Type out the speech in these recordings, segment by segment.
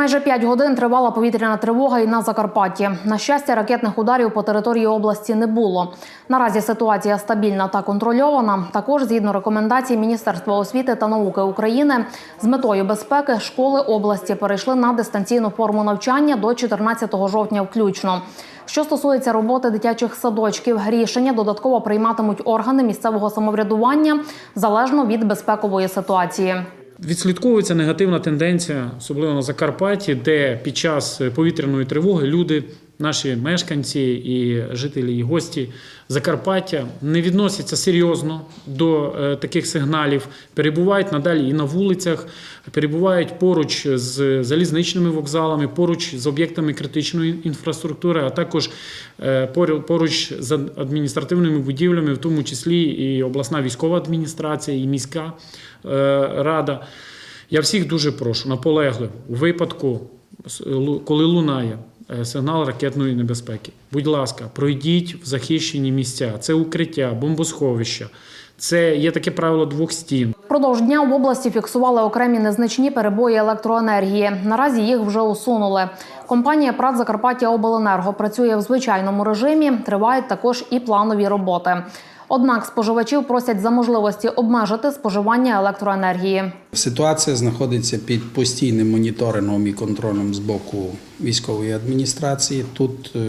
Майже п'ять годин тривала повітряна тривога і на Закарпатті. На щастя, ракетних ударів по території області не було. Наразі ситуація стабільна та контрольована. Також, згідно рекомендацій Міністерства освіти та науки України, з метою безпеки школи області перейшли на дистанційну форму навчання до 14 жовтня включно. Що стосується роботи дитячих садочків, рішення додатково прийматимуть органи місцевого самоврядування залежно від безпекової ситуації. Відслідковується негативна тенденція, особливо на Закарпатті, де під час повітряної тривоги люди, наші мешканці і жителі і гості Закарпаття не відносяться серйозно до е, таких сигналів, перебувають надалі і на вулицях, перебувають поруч з залізничними вокзалами, поруч з об'єктами критичної інфраструктури, а також е, поруч з адміністративними будівлями, в тому числі і обласна військова адміністрація, і міська е, рада. Я всіх дуже прошу наполегливо у випадку, коли лунає сигнал ракетної небезпеки. Будь ласка, пройдіть в захищені місця. Це укриття, бомбосховища. Це є таке правило двох стін. Впродовж дня в області фіксували окремі незначні перебої електроенергії. Наразі їх вже усунули. Компанія «Прат Закарпаття Обленерго працює в звичайному режимі. Тривають також і планові роботи. Однак споживачів просять за можливості обмежити споживання електроенергії. Ситуація знаходиться під постійним моніторингом і контролем з боку військової адміністрації. Тут е,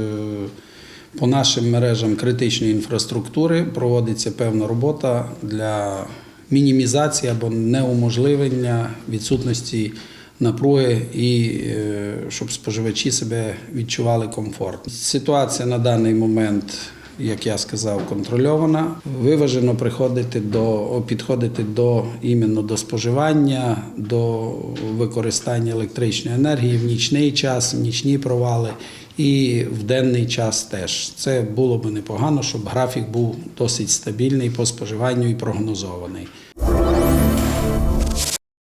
по нашим мережам критичної інфраструктури проводиться певна робота для мінімізації або неуможливлення відсутності напруги і е, щоб споживачі себе відчували комфортно. Ситуація на даний момент як я сказав, контрольована. Виважено приходити до підходити до іменно до споживання, до використання електричної енергії в нічний час, в нічні провали і в денний час теж. Це було би непогано, щоб графік був досить стабільний по споживанню і прогнозований.